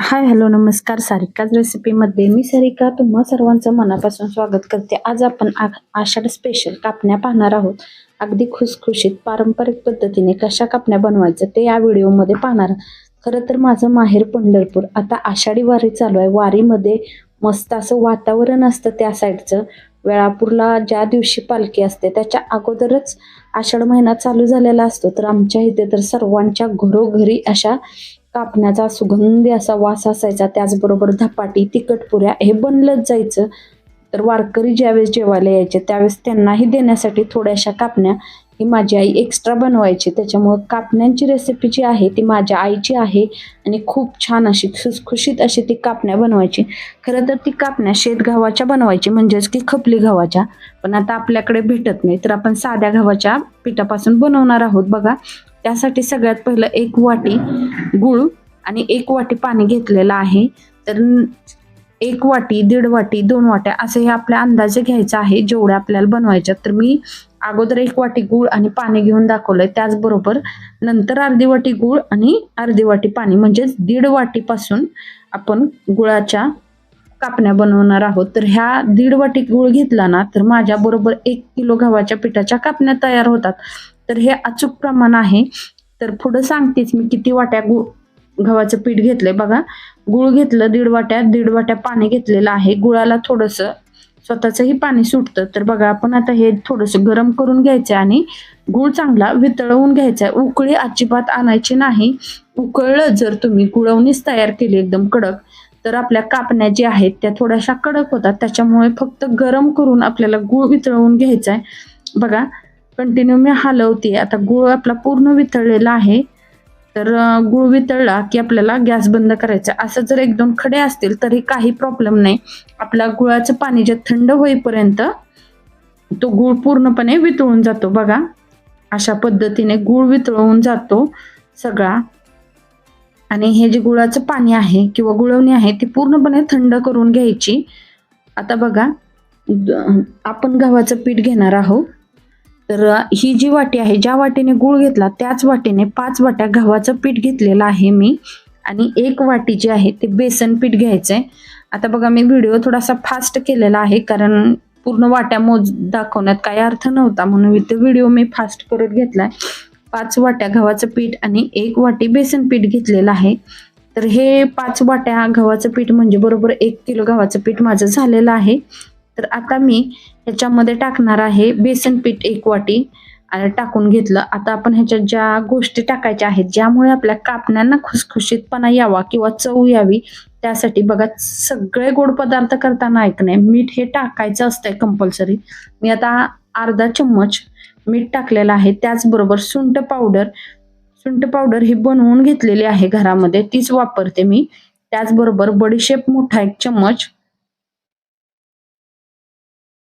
Hi hello नमस्कार. सारिकाज रेसिपीमध्ये मी सारिका तुम्हा सर्वांचं मनापासून स्वागत करते. आज आपण आ आषाढ स्पेशल कापण्या पाहणार आहोत. अगदी खुसखुशीत पारंपरिक पद्धतीने कशा कापण्या बनवायचं ते या व्हिडिओमध्ये पाहणार. खरं तर माझं माहेर पंढरपूर. आता आषाढी वारी चालू आहे. वारीमध्ये मस्त असं वातावरण असतं त्या साईडचं वेळापूरला ज्या दिवशी पालखी असते त्याच्या अगोदरच आषाढ महिना चालू झालेला असतो. तर आमच्या इथे तर सर्वांच्या घरोघरी अशा कापण्याचा सुगंधी असा वास असायचा त्याचबरोबर धपाटी तिखटपुऱ्या हे बनलंच जायचं. तर वारकरी ज्यावेळेस जेवायला यायचे त्यावेळेस त्यांनाही देण्यासाठी थोड्याशा कापण्या ही माझी आई एक्स्ट्रा बनवायची. त्याच्यामुळं कापण्यांची रेसिपी जी आहे ती माझ्या आईची आहे आणि खूप छान अशी खुसखुशीत अशी ती कापण्या बनवायची. खरं तर ती कापण्या शेतगव्हाच्या बनवायची म्हणजेच की खपली गव्हाच्या. पण आता आपल्याकडे भेटत नाही तर आपण साध्या गव्हाच्या पिठापासून बनवणार आहोत बघा. त्यासाठी सगळ्यात पहिलं एक वाटी गूळ आणि एक वाटी पाणी घेतलेलं आहे. तर एक वाटी दीड वाटी दोन वाट्या असं हे आपल्या अंदाजे घ्यायचं आहे. जेवढ्या आपल्याला बनवायच्या तर मी अगोदर एक वाटी गूळ आणि पाणी घेऊन दाखवलंय. त्याचबरोबर नंतर अर्धी वाटी गूळ आणि अर्धी वाटी पाणी. म्हणजेच दीड वाटीपासून आपण गुळाच्या कापण्या बनवणार आहोत. तर ह्या दीड वाटी गूळ घेतला ना तर माझ्या बरोबर एक किलो गव्हाच्या पिठाच्या कापण्या तयार होतात. तर हे अचूक प्रमाण आहे. तर पुढं सांगतेच मी किती वाट्या गु गव्हाचं पीठ घेतलंय बघा. गुळ घेतलं दीड वाट्या दीड वाट्या पाणी घेतलेलं आहे. गुळाला थोडंसं स्वतःचंही पाणी सुटतं. तर बघा आपण आता हे थोडंसं गरम करून घ्यायचं आणि गुळ चांगला वितळवून घ्यायचा आहे. उकळी अजिबात आणायची नाही. उकळलं जर तुम्ही गुळवणीच तयार केली एकदम कडक तर आपल्या कापण्या ज्या आहेत त्या थोड्याशा कडक होतात. त्याच्यामुळे फक्त गरम करून आपल्याला गुळ वितळवून घ्यायचा आहे. बघा कंटिन्यू मी हलवते आता गुळ आपला पूर्ण वितळलेला आहे. तर गुळ वितळला की आपल्याला गॅस बंद करायचा. असं जर एक दोन खडे असतील तरी काही प्रॉब्लेम नाही. आपला गुळाचं पाणी जे थंड होईपर्यंत तो गुळ पूर्णपणे वितळून जातो. बघा अशा पद्धतीने गुळ वितळवून जातो सगळा. आणि हे जे गुळाचं पाणी आहे किंवा गुळवणी आहे ती पूर्णपणे थंड करून घ्यायची. आता बघा द- आपण गव्हाचं पीठ घेणार आहोत. तर ही जी वाटी आहे ज्या वाटीने गुळ घेतला त्याच वाटीने पाच वाट्या गव्हाचं पीठ घेतलेलं आहे मी. आणि एक वाटी जी आहे ते बेसन पीठ घ्यायचं आहे आता बघा मी व्हिडिओ थोडासा फास्ट केलेला आहे कारण पूर्ण वाट्या मोज दाखवण्यात काही अर्थ नव्हता म्हणून इथे व्हिडिओ मी फास्ट करत घेतलाय. पाच वाट्या गव्हाचं पीठ आणि एक वाटी बेसन पीठ घेतलेलं आहे. तर हे पाच वाट्या गव्हाचं पीठ म्हणजे बरोबर एक किलो गव्हाचं पीठ माझं झालेलं आहे. तर आता मी ह्याच्यामध्ये टाकणार आहे बेसन पीठ एक वाटी. टाकून घेतलं. आता आपण ह्याच्यात ज्या गोष्टी टाकायच्या आहेत ज्यामुळे आपल्या कापण्यांना खुसखुशीतपणा यावा किंवा चव यावी त्यासाठी बघा सगळे गोड पदार्थ करताना ऐक नाही मीठ हे टाकायचं असतंय कंपल्सरी मी आता अर्धा चम्मच मीठ टाकलेलं आहे. त्याचबरोबर सुंट पावडर सुंट पावडर ही बनवून घेतलेली आहे घरामध्ये. तीच वापरते मी. त्याचबरोबर बडीशेप मोठा एक चम्मच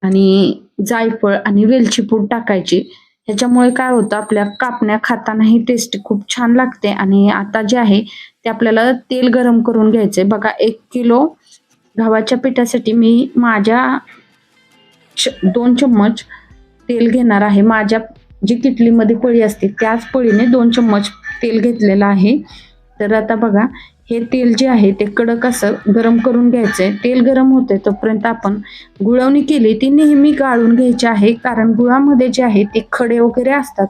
आणि जायफळ आणि वेलची पूड टाकायची. ह्याच्यामुळे काय होतं आपल्या कापण्या खातानाही टेस्ट खूप छान लागते आणि आता जे आहे ते आपल्याला तेल गरम करून घ्यायचंय. बघा एक किलो गव्हाच्या पिठासाठी मी माझ्या च- दोन चम्मच तेल घेणार आहे. माझ्या जी किटलीमध्ये पळी असते त्याच पळीने दोन चम्मच तेल घेतलेलं आहे. तर आता बघा हे तेल जे आहे ते कडक असं गरम करून घ्यायचंय. तेल गरम होते तोपर्यंत आपण गुळवणी केली ती नेहमी गाळून घ्यायची आहे. कारण गुळामध्ये जे आहे ते खडे वगैरे असतात.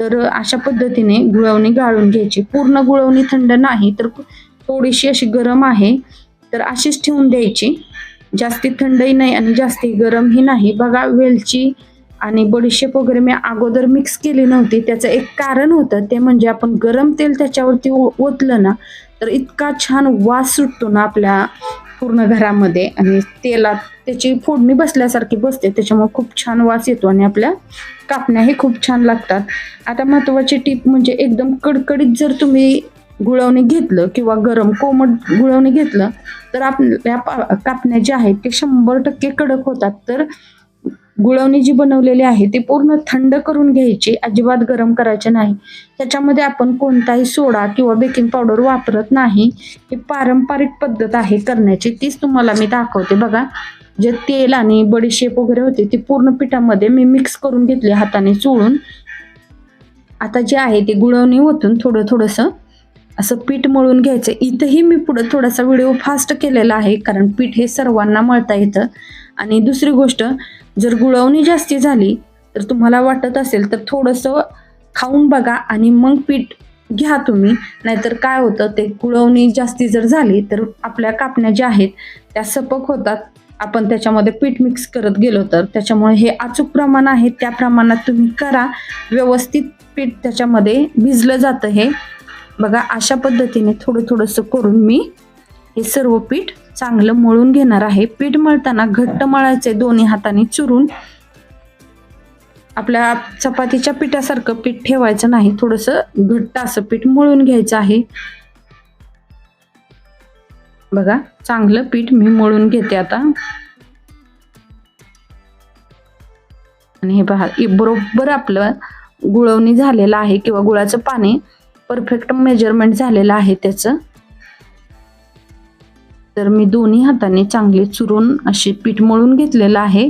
तर अशा पद्धतीने गुळवणी गाळून घ्यायची. पूर्ण गुळवणी थंड नाही तर थोडीशी अशी गरम आहे. तर अशीच ठेवून द्यायची. जास्ती थंडही नाही आणि जास्ती गरमही नाही. बघा वेलची आणि बडीशेप वगैरे मी अगोदर मिक्स केली नव्हती. त्याचं एक कारण होतं ते म्हणजे आपण गरम तेल त्याच्यावरती ओ- ओतलं ना तर इतका छान वास सुटतो ना आपल्या पूर्ण घरामध्ये. आणि तेलात त्याची फोडणी बसल्यासारखी बसते त्याच्यामुळे खूप छान वास येतो आणि आपल्या कापण्याही खूप छान लागतात. आता महत्वाची टीप म्हणजे एकदम कडकडीत जर तुम्ही गुळवणी घेतलं किंवा गरम कोमट गुळवणी घेतलं तर आपल्या कापण्या ज्या आहेत ते शंभर टक्के कडक होतात. तर गुळवणी जी बनवलेली आहे ती पूर्ण थंड करून घ्यायची अजिबात गरम करायचे नाही. त्याच्यामध्ये आपण कोणताही सोडा किंवा बेकिंग पावडर वापरत नाही. ही पारंपरिक पद्धत आहे करण्याची तीच तुम्हाला मी दाखवते बघा. जे तेल आणि बडीशेप वगैरे होते ती पूर्ण पिठामध्ये मी मिक्स करून घेतली हाताने चोळून. आता जे आहे ते गुळवणी ओतून थोडं थोडंसं असं पीठ मळून घ्यायचं. इथंही मी पुढं थोडासा व्हिडिओ फास्ट केलेला आहे कारण पीठ हे सर्वांना मळता येतं. आणि दुसरी गोष्ट जर गुळवणी जास्ती झाली तर तुम्हाला वाटत असेल तर थोडंसं खाऊन बघा आणि मग पीठ घ्या तुम्ही. नाहीतर काय होतं ते गुळवणी जास्ती जर झाली तर आपल्या कापण्या ज्या आहेत त्या सपक होतात. आपण त्याच्यामध्ये पीठ मिक्स करत गेलो तर. त्याच्यामुळे हे अचूक प्रमाण आहे त्या प्रमाणात तुम्ही करा. व्यवस्थित पीठ त्याच्यामध्ये भिजलं जातं हे. बघा अशा पद्धतीने थोडं थोडंसं करून मी हे सर्व पीठ चांगलं मळून घेणार आहे. पीठ मळताना घट्ट मळायचे दोन्ही हाताने चुरून. आपल्या चपातीच्या पिठासारखं पीठ ठेवायचं नाही थोडंसं घट्ट असं पीठ मळून घ्यायचं आहे. बघा चांगलं पीठ मी मळून घेते आता. आणि हे पहा बरोबर आपलं गुळवणी झालेलं आहे किंवा गुळाचं पाणी परफेक्ट मेजरमेंट झालेलं आहे त्याचं. तर मी दोन्ही हाताने चांगले चुरून असे पीठ मळून घेतलेलं आहे.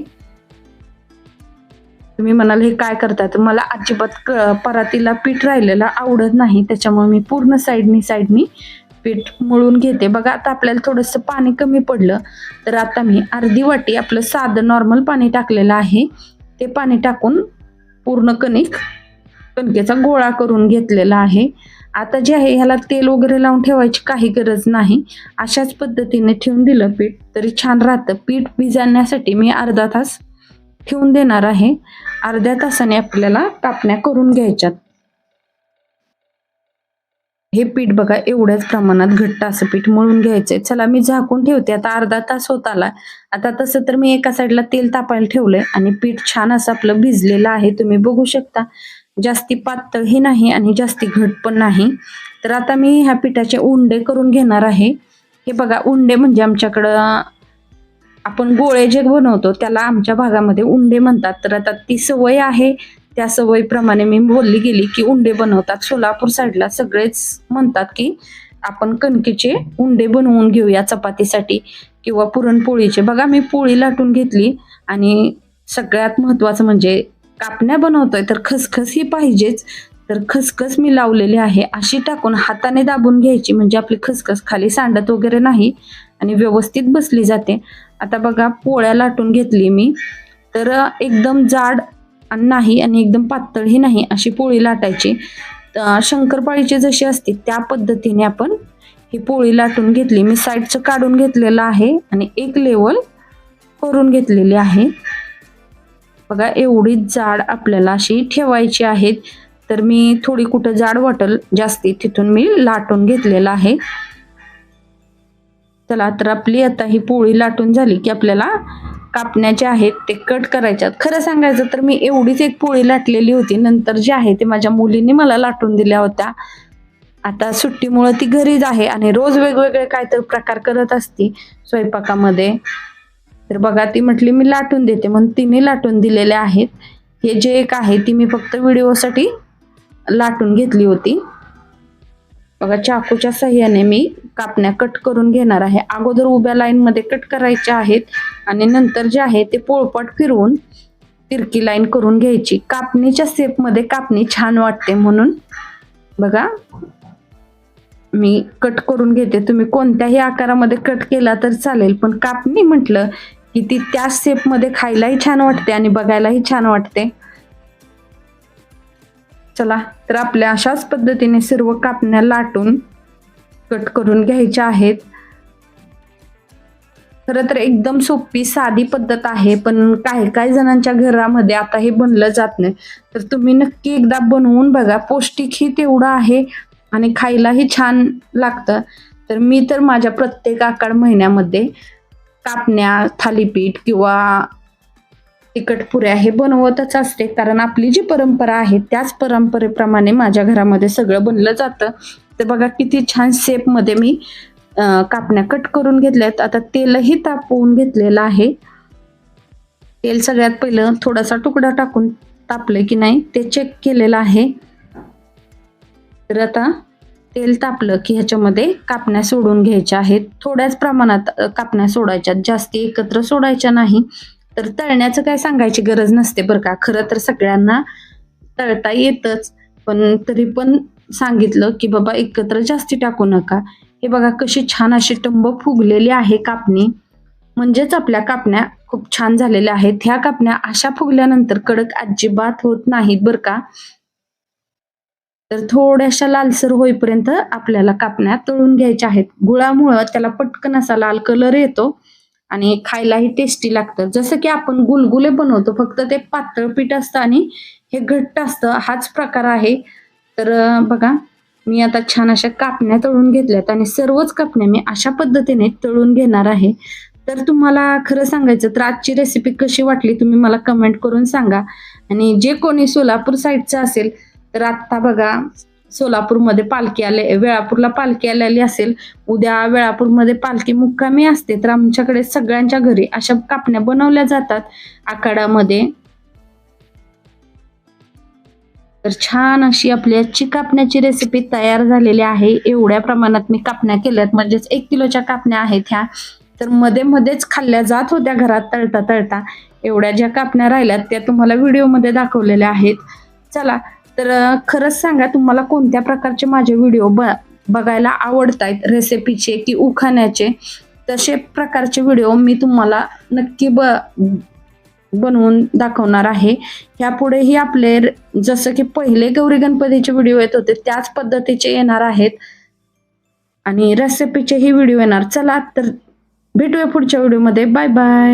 तुम्ही म्हणाल हे काय करतात? तर मला अजिबात परातीला पीठ राहिलेलं आवडत नाही. त्याच्यामुळे मी पूर्ण साईडनी साईडनी पीठ मळून घेते. बघा आता आपल्याला थोडंसं पाणी कमी पडलं तर आता मी अर्धी वाटी आपलं साधं नॉर्मल पाणी टाकलेलं आहे. ते पाणी टाकून पूर्ण कणिक कणकेचा गोळा करून घेतलेला आहे. आता जे आहे ह्याला तेल वगैरे लावून ठेवायची काही गरज नाही. अशाच पद्धतीने ठेवून दिलं पीठ. तरी छान राहतं. पीठ भिजण्यासाठी मी अर्धा तास ठेवून देणार आहे. अर्ध्या तासाने आपल्याला कापण्या करून घ्यायच्यात. हे पीठ बघा एवढ्याच प्रमाणात घट्ट असं पीठ मळून घ्यायचंय. चला मी झाकून ठेवते. आता अर्धा तास होत आला. आता तसं तर मी एका साईडला तेल तापायला ठेवलंय. आणि पीठ छान असं आपलं भिजलेलं आहे. तुम्ही बघू शकता. जास्ती पातळही नाही आणि जास्ती घट पण नाही. तर आता मी ह्या पिठाचे उंडे करून घेणार आहे. हे बघा उंडे म्हणजे आमच्याकडं आपण गोळे जे बनवतो त्याला आमच्या भागामध्ये उंडे म्हणतात. तर आता ती सवय आहे. त्या सवयीप्रमाणे मी बोलली गेली की उंडे बनवतात. सोलापूर साईडला सगळेच म्हणतात की आपण कणकेचे उंडे बनवून घेऊया चपातीसाठी किंवा पुरणपोळीचे. बघा मी पोळी लाटून घेतली आणि सगळ्यात महत्त्वाचं म्हणजे कापण्या बनवतोय तर खसखस ही पाहिजेच. तर खसखस मी लावलेली आहे अशी टाकून हाताने दाबून घ्यायची म्हणजे आपली खसखस खाली सांडत वगैरे नाही आणि व्यवस्थित बसली जाते. आता बघा पोळ्या लाटून घेतली मी. तर एकदम जाड आणि नाही आणि एकदम पातळही नाही अशी पोळी लाटायची. शंकरपाळीची जशी असते त्या पद्धतीने आपण ही पोळी लाटून घेतली. मी साईडचं काढून घेतलेलं आहे आणि एक लेवल करून घेतलेली आहे. बघा एवढी जाड आपल्याला अशी ठेवायची आहेत. तर मी थोडी कुठं जाड वाटल जास्ती तिथून मी लाटून घेतलेलं आहे. चला तर आपली आता ही पोळी लाटून झाली की आपल्याला कापण्याचे आहेत ते कट करायच्यात. खरं सांगायचं तर मी एवढीच एक पोळी लाटलेली होती. नंतर जे आहे ते माझ्या मुलीने मला लाटून दिल्या होत्या. आता सुट्टीमुळं ती घरीच आहे आणि रोज वेगवेगळे काहीतरी प्रकार करत असती स्वयंपाकामध्ये. तर बघा ती म्हटली मी लाटून देते. म्हणून तिने लाटून दिलेले आहेत. हे जे एक आहे ती मी फक्त व्हिडिओसाठी लाटून घेतली होती. बघा चाकूच्या सहाय्याने मी कापण्या कट करून घेणार आहे. अगोदर उभ्या लाईनमध्ये कट करायच्या आहेत आणि नंतर जे आहे ते पोळपाट फिरवून तिरकी लाईन करून घ्यायची. कापणीच्या सेपमध्ये कापणी छान वाटते म्हणून. बघा मी कट करून घेते. तुम्ही कोणत्याही आकारामध्ये कट केला तर चालेल. पण कापणी म्हटलं की ती त्याच सेपमध्ये खायलाही छान वाटते आणि बघायलाही छान वाटते. चला तर आपल्या अशाच पद्धतीने सर्व कापण्या लाटून कट करून घ्यायच्या आहेत. खरं तर एकदम सोपी साधी पद्धत आहे पण काही काही जणांच्या घरामध्ये आता हे बनलं जात नाही. तर तुम्ही नक्की एकदा बनवून बघा. पौष्टिकही तेवढं आहे आणि खायलाही छान लागतं. तर मी तर माझ्या प्रत्येक आकाड महिन्यामध्ये कापण्या थालीपीठ किंवा तिखट पुऱ्या हे बनवतच असते. कारण आपली जी परंपरा आहे त्याच परंपरेप्रमाणे माझ्या घरामध्ये सगळं बनलं जातं. तर बघा किती छान शेपमध्ये मी कापण्या कट करून घेतल्यात. आता तेलही तापवून घेतलेलं आहे. तेल सगळ्यात पहिलं थोडासा तुकडा टाकून तापलं की नाही ते चेक केलेलं आहे. तर आता तेल तापलं की ह्याच्यामध्ये कापण्या सोडून घ्यायच्या आहेत. थोड्याच प्रमाणात कापण्या सोडायच्या जास्ती एकत्र सोडायच्या नाही. तर तळण्याचं काय सांगायची गरज नसते बरं का. खरं तर सगळ्यांना तळता येतच. पण तरी पण सांगितलं की बाबा एकत्र जास्ती टाकू नका. हे बघा कशी छान अशी टंब फुगलेली आहे कापणी. म्हणजेच आपल्या कापण्या खूप छान झालेल्या आहेत. ह्या कापण्या अशा फुगल्यानंतर कडक अजिबात होत नाहीत बरं का. तर थोड्याशा लालसर होईपर्यंत आपल्याला कापण्या तळून घ्यायच्या आहेत. गुळामुळं त्याला पटकन असा लाल कलर येतो आणि खायलाही टेस्टी लागतं. जसं की आपण गुलगुले बनवतो फक्त ते पातळ पीठ असतं आणि हे घट्ट असतं. हाच प्रकार आहे. तर बघा मी आता छान अशा कापण्या तळून घेतल्यात आणि सर्वच कापण्या मी अशा पद्धतीने तळून घेणार आहे. तर तुम्हाला खरं सांगायचं तर आजची रेसिपी कशी वाटली तुम्ही मला कमेंट करून सांगा. आणि जे कोणी सोलापूर साईडचं असेल तर आत्ता बघा सोलापूरमध्ये पालखी आले वेळापूरला पालखी आलेली असेल उद्या वेळापूरमध्ये पालखी मुक्कामी असते तर आमच्याकडे सगळ्यांच्या घरी अशा कापण्या बनवल्या जातात आखाडामध्ये. तर छान अशी आपली आजची कापण्याची रेसिपी तयार झालेली आहे. एवढ्या प्रमाणात मी कापण्या केल्यात म्हणजेच एक किलोच्या कापण्या आहेत ह्या. तर मध्ये मध्येच खाल्ल्या जात होत्या घरात तळता तळता एवढ्या ज्या कापण्या राहिल्यात त्या तुम्हाला व्हिडिओमध्ये दाखवलेल्या आहेत. चला तर खरंच सांगा तुम्हाला कोणत्या प्रकारचे माझे व्हिडिओ ब बघायला आवडतायत? रेसिपीचे की उखाण्याचे? तसे प्रकारचे व्हिडिओ मी तुम्हाला नक्की ब बनवून दाखवणार आहे. ह्यापुढेही आपले जसं की पहिले गौरी गणपतीचे व्हिडिओ येत होते त्याच पद्धतीचे येणार आहेत. आणि रेसिपीचेही व्हिडिओ येणार. चला तर भेटूया पुढच्या व्हिडिओमध्ये. Bye bye.